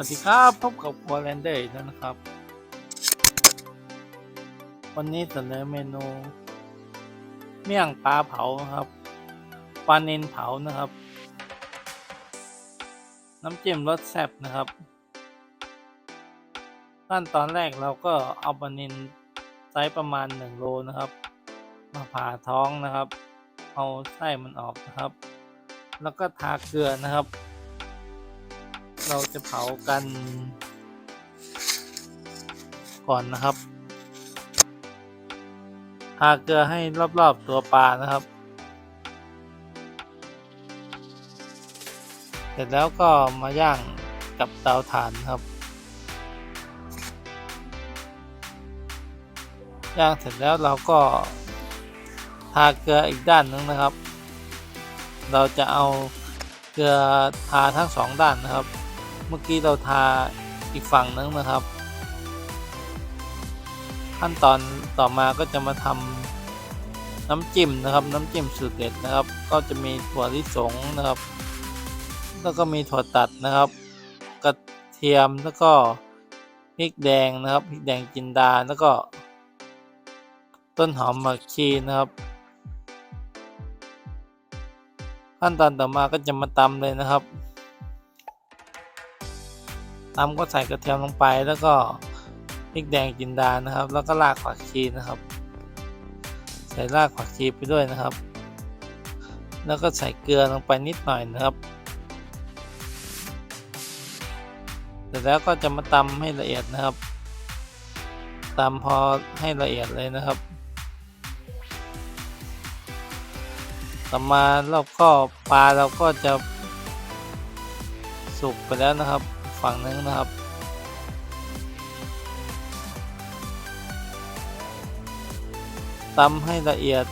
วัสดีครับพบกับครัวแลนเดอร์อีกแล้วนะครับ วันนี้เสนอเมนู เมี่ยงปลาเผาครับปลาเนนเผานะครับ น้ำจิ้มรสแซ่บนะครับ ขั้นตอนแรกเราก็เอาปลาเนนไซส์ประมาณ1โลนะครับ มาผ่าท้องนะครับ เอาไส้มันออกนะครับ แล้วก็ทาเกลือนะครับ เราจะเผากัน ก่อนนะครับทาเกลือให้รอบๆตัวปลานะครับ เสร็จแล้วก็มาย่างกับเตาถ่านครับ ย่างเสร็จแล้วเราก็ทาเกลืออีกด้านหนึงนะครับ เราจะเอาเกลือทาทั้งสองด้านนะครับ เมื่อกี้เราทาอีกฝั่งนึงนะครับ ขั้นตอนต่อมาก็จะมาทำน้ำจิ้มนะครับ น้ำจิ้มสูตรเด็ดนะครับ ก็จะมีถั่วลิสงนะครับ แล้วก็มีถั่วตัดนะครับ กระเทียมแล้วก็พริกแดงนะครับพริกแดงจินดาแล้วก็ ต้นหอมผักชีนะครับขั้นตอนต่อมาก็จะมาตำเลยนะครับ ตำก็ใส่กระเทียมลงไปแล้วก็พริกแดงจินดานะครับ แล้วก็รากผักชีนะครับ ใส่รากผักชีไปด้วยนะครับ แล้วก็ใส่เกลือลงไปนิดหน่อยนะครับเสร็จแล้วก็จะมาตำให้ละเอียดนะครับตำพอให้ละเอียดเลยนะครับต่อมารอบก็ปลาเราก็จะสุกไปแล้วนะครับ ฝั่งนึงนะครับ ตำให้ละเอียด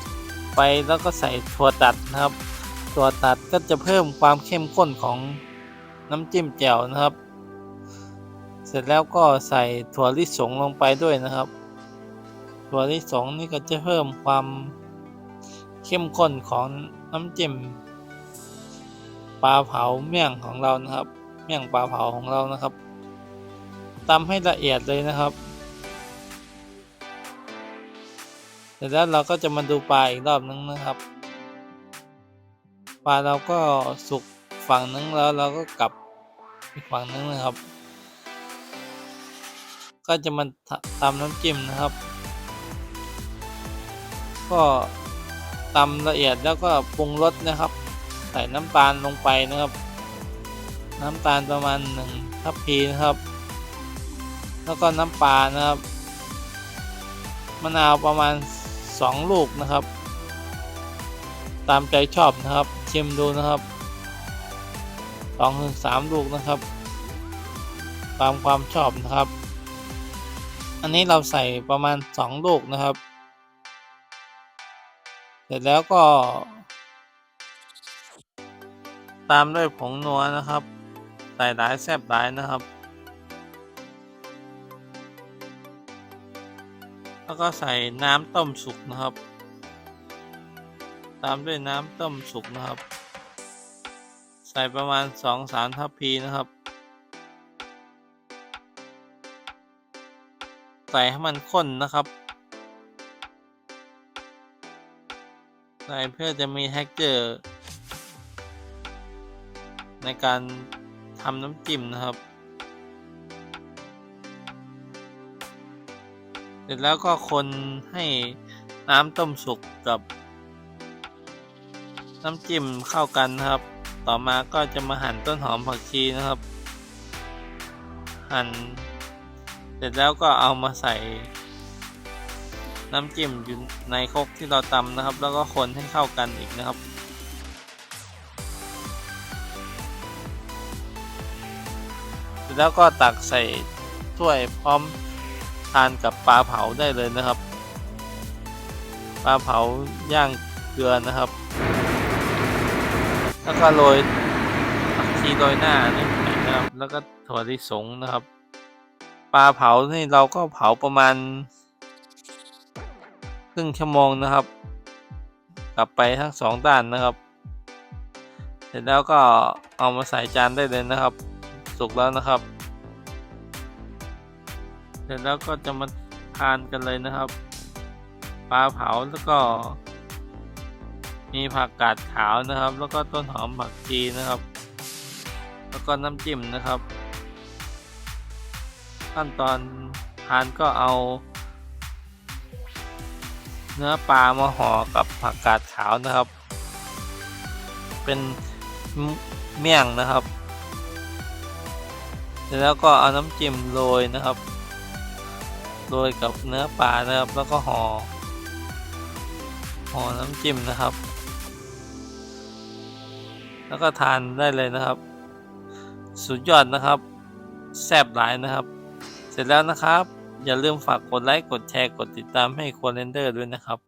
ไปแล้วก็ใส่ถั่วตัดนะครับ ถั่วตัดก็จะเพิ่มความเข้มข้นของน้ำจิ้มแจ่วนะครับ เสร็จแล้วก็ใส่ถั่วลิสงลงไปด้วยนะครับ ถั่วลิสงนี่ก็จะเพิ่มความเข้มข้นของน้ำจิ้มปลาเผาเมี่ยงของเรานะครับ เมี่ยงปลาเผาของเรานะครับตำให้ละเอียดเลยนะครับเสร็จแล้วเราก็จะมาดูปลาอีกรอบนึงนะครับ ปลาเราก็สุกฝั่งนึงแล้วเราก็กลับอีกฝั่งนึงนะครับ ก็จะมาตำน้ำจิ้มนะครับ ก็ตำละเอียดแล้วก็ปรุงรสนะครับ ใส่น้ำตาลลงไปนะครับ น้ำตาลประมาณหนึ่งทัพพีนะครับ แล้วก็น้ำปลานะครับ มะนาวประมาณสองลูกนะครับ ตามใจชอบนะครับชิมดูนะครับสองถึงสามลูกนะครับ ตามความชอบนะครับ อันนี้เราใส่ประมาณสองลูกนะครับ เสร็จแล้วก็ ตามด้วยผงนัวนะครับ ใส่หลายแซบหลายนะครับ แล้วก็ใส่น้ำต้มสุกนะครับ ตามด้วยน้ำต้มสุกนะครับ ใส่ประมาณสองสามทัพพีนะครับ ใส่ให้มันข้นนะครับใส่เพื่อจะมี t e x t อร์ในการ ทำน้ำจิ้มนะครับ เสร็จแล้วก็คนให้น้ำต้มสุกกับ น้ำจิ้มเข้ากันนะครับ ต่อมาก็จะมาหั่นต้นหอมผักชีนะครับ หั่น เสร็จแล้วก็เอามาใส่ น้ำจิ้มอยู่ในครกที่เราตำนะครับ แล้วก็คนให้เข้ากันอีกนะครับ แล้วก็ตักใส่ถ้วยพร้อมทานกับปลาเผาได้เลยนะครับ ปลาเผาย่างเกลือนะครับ แล้วก็โรยผักชีโรยหน้านิดหน่อยนะครับ แล้วก็ถั่วลิสงนะครับ ปลาเผานี่เราก็เผาประมาณครึ่งชั่วโมงนะครับ กลับไปทั้งสองด้านนะครับ เสร็จแล้วก็เอามาใส่จานได้เลยนะครับ สุกแล้วนะครับ เสร็จแล้วก็จะมาทานกันเลยนะครับ ปลาเผาแล้วก็ มีผักกาดขาวนะครับ แล้วก็ต้นหอมผักชีนะครับ แล้วก็น้ำจิ้มนะครับ ขั้นตอนทานก็เอา เนื้อปลามาห่อกับผักกาดขาวนะครับ เป็นเมี่ยงนะครับ เสร็จแล้วก็เอาน้ำจิ้มโรยนะครับโรยกับเนื้อปลานะครับ แล้วก็ห่อห่อน้ำจิ้มนะครับ แล้วก็ทานได้เลยนะครับ สุดยอดนะครับแซ่บหลายนะครับ เสร็จแล้วนะครับ อย่าลืมฝากกดไลค์กดแชร์กดติดตามให้โคเรนเดอร์ด้วยนะครับ